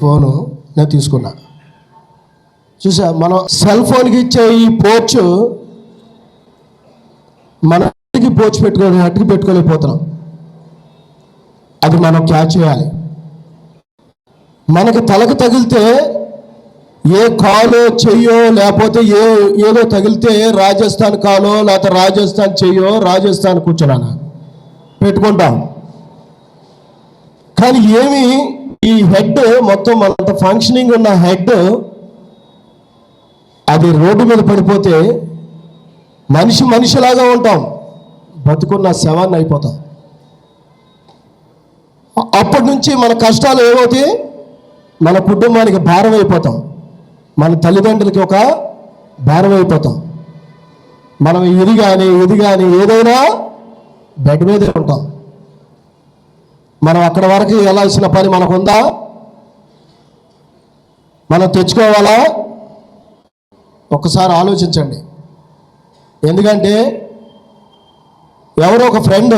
Phone నేను తీసుకున్నా. చూసా మనం సెల్ ఫోన్కి ఇచ్చే ఈ పోర్చ్ మన అట్టుకి పోర్చ్ పెట్టుకోవాలి అట్టుకి పెట్టుకోలేకపోతున్నాం అది మనం క్యాచ్ చేయాలి. మనకి తలకు తగిలితే ఏ కాలో చెయ్యో లేకపోతే ఏ ఏదో తగిలితే రాజస్థాన్ కాలో లేకపోతే రాజస్థాన్ చెయ్యో రాజస్థాన్ కూర్చున్నాను పెట్టుకుంటాం. కానీ ఏమి ఈ హెడ్ మొత్తం మనంత ఫంక్షనింగ్ ఉన్న హెడ్ అది రోడ్డు మీద పడిపోతే మనిషి మనిషిలాగా ఉంటాం. బతుకున్న శవాన్ని అయిపోతాం. అప్పటి నుంచి మన కష్టాలు ఏమవుతాయి? మన కుటుంబానికి భారం అయిపోతాం. మన తల్లిదండ్రులకి ఒక భారం అయిపోతాం. మనం ఇది కానీ ఇది కానీ ఏదైనా బెడ్ మీదే ఉంటాం. మనం అక్కడ వరకు వెళ్ళాల్సిన పని మనకుందా? మనం తెచ్చుకోవాలా? ఒక్కసారి ఆలోచించండి. ఎందుకంటే ఎవరో ఒక ఫ్రెండ్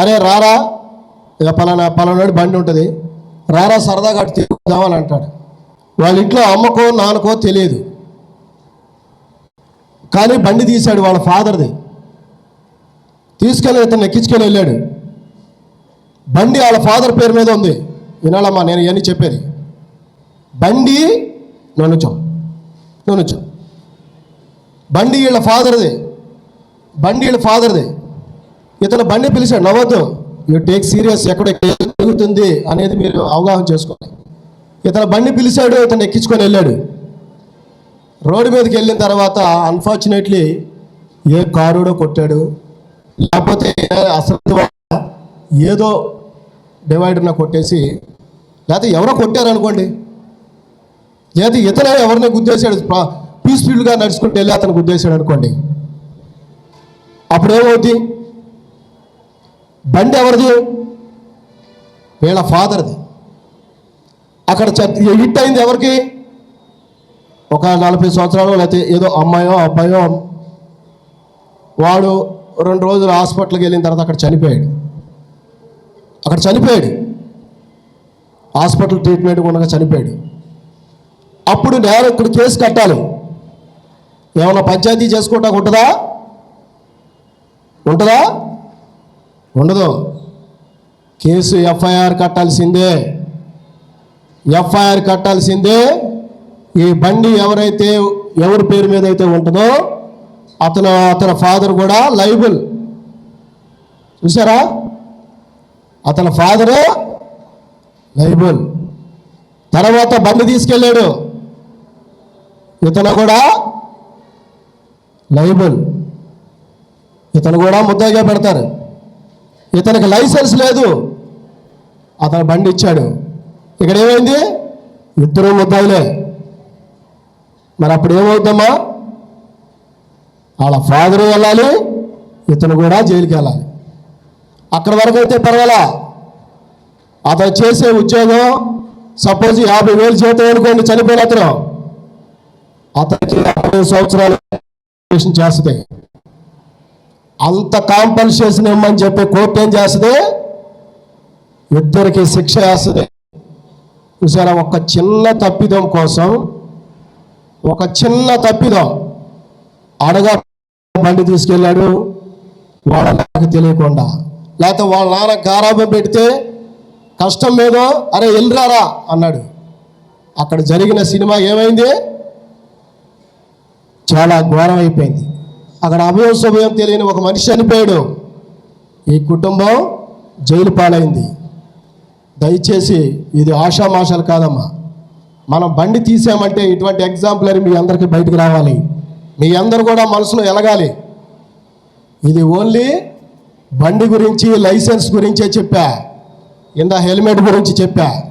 అరే రారా ఇక పలానా పలానాడు బండి ఉంటుంది. రారా సరదాగా అటు తిరుగుదామని అంటాడు. వాళ్ళ ఇంట్లో అమ్మకో నాన్నకో తెలియదు. కానీ బండి తీశాడు వాళ్ళ ఫాదర్ది తీసుకెళ్ళి ఇతను ఎక్కించుకెళ్ళి వెళ్ళాడు. బండి వాళ్ళ ఫాదర్ పేరు మీద ఉంది. వినాలమ్మా నేను ఇవన్నీ చెప్పేది. బండి నొనుచం నొనుచం. బండి వీళ్ళ ఫాదర్ది బండి వీళ్ళ ఫాదర్ది. ఇతను బండి పిలిచాడు నవ్వద్దు యూ టేక్ సీరియస్ ఎక్కడ జరుగుతుంది అనేది మీరు అవగాహన చేసుకోండి. ఇతను బండి పిలిచాడు ఇతను ఎక్కించుకొని వెళ్ళాడు. రోడ్డు మీదకి వెళ్ళిన తర్వాత అన్ఫార్చునేట్లీ ఏ కారుడో కొట్టాడు. లేకపోతే అసలు ఏదో డివైడర్న కొట్టేసి లేకపోతే ఎవరో కొట్టారు అనుకోండి లేదా ఇతనే ఎవరిని గుద్దేశాడు పీస్ఫుల్గా నడుచుకుంటూ వెళ్ళి అతను గుద్దేశాడు అనుకోండి. అప్పుడేమవుద్ది? బండి ఎవరిది? వీళ్ళ ఫాదర్ది. అక్కడ హిట్ అయింది ఎవరికి? ఒక నలభై సంవత్సరాలు లేకపోతే ఏదో అమ్మాయో అబ్బాయో వాడు రెండు రోజులు హాస్పిటల్కి వెళ్ళిన తర్వాత అక్కడ చనిపోయాడు. అక్కడ చనిపోయాడు. హాస్పిటల్ ట్రీట్మెంట్ ఉండగా చనిపోయాడు. అప్పుడు నేను ఇక్కడ కేసు కట్టాలి. ఏమైనా పంచాయతీ చేసుకోవటానికి ఉంటుందా? ఉంటుందా? ఉండదు. కేసు ఎఫ్ఐఆర్ కట్టాల్సిందే. ఎఫ్ఐఆర్ కట్టాల్సిందే. ఈ బండి ఎవరైతే ఎవరి పేరు మీద అయితే ఉంటుందో అతను అతని ఫాదర్ కూడా లైబుల్. చూసారా అతని ఫాదరు లైబుల్ తర్వాత బండి తీసుకెళ్ళాడు. ఇతను కూడా లైబుల్ ఇతను కూడా ముద్దగా పెడతారు. ఇతనికి లైసెన్స్ లేదు. అతను బండి ఇచ్చాడు. ఇక్కడ ఏమైంది? ఇద్దరు ముద్దాయిలే. మరి అప్పుడు ఏమవుతామా వాళ్ళ ఫాదరు వెళ్ళాలి ఇతను కూడా జైలుకి వెళ్ళాలి. అక్కడ వరకు అయితే పర్వాలా? అతను చేసే ఉద్యోగం సపోజ్ యాభై వేలు జీతం అనుకోండి చనిపోయిన అతను. అతనికి యాభై సంవత్సరాలు చేస్తుంది. అంత కాంపల్సేషన్ ఇవ్వమని చెప్పి కోర్టు ఏం చేస్తుంది? ఇద్దరికి శిక్ష వేస్తుంది. చూసారా ఒక చిన్న తప్పిదం కోసం ఒక చిన్న తప్పిదం. అడగ బండి తీసుకెళ్ళాడు వాడ నాకు తెలియకుండా. లేకపోతే వాళ్ళ నాన్న గారాబం పెడితే కష్టం ఏదో అరే వెళ్ళరారా అన్నాడు. అక్కడ జరిగిన సినిమా ఏమైంది? చాలా ఘోరం అయిపోయింది. అక్కడ అభయం శుభయం తెలియని ఒక మనిషి చనిపోయాడు. ఈ కుటుంబం జైలు పాలైంది. దయచేసి ఇది ఆషామాషాలు కాదమ్మా. మనం బండి తీసామంటే ఇటువంటి ఎగ్జాంపులరీ మీ అందరికీ బయటకు రావాలి. మీ అందరు కూడా మనసులో ఎలగాలి. ఇది ఓన్లీ బండి గురించి లైసెన్స్ గురించే చెప్పా. ఇందా హెల్మెట్ గురించి చెప్పా.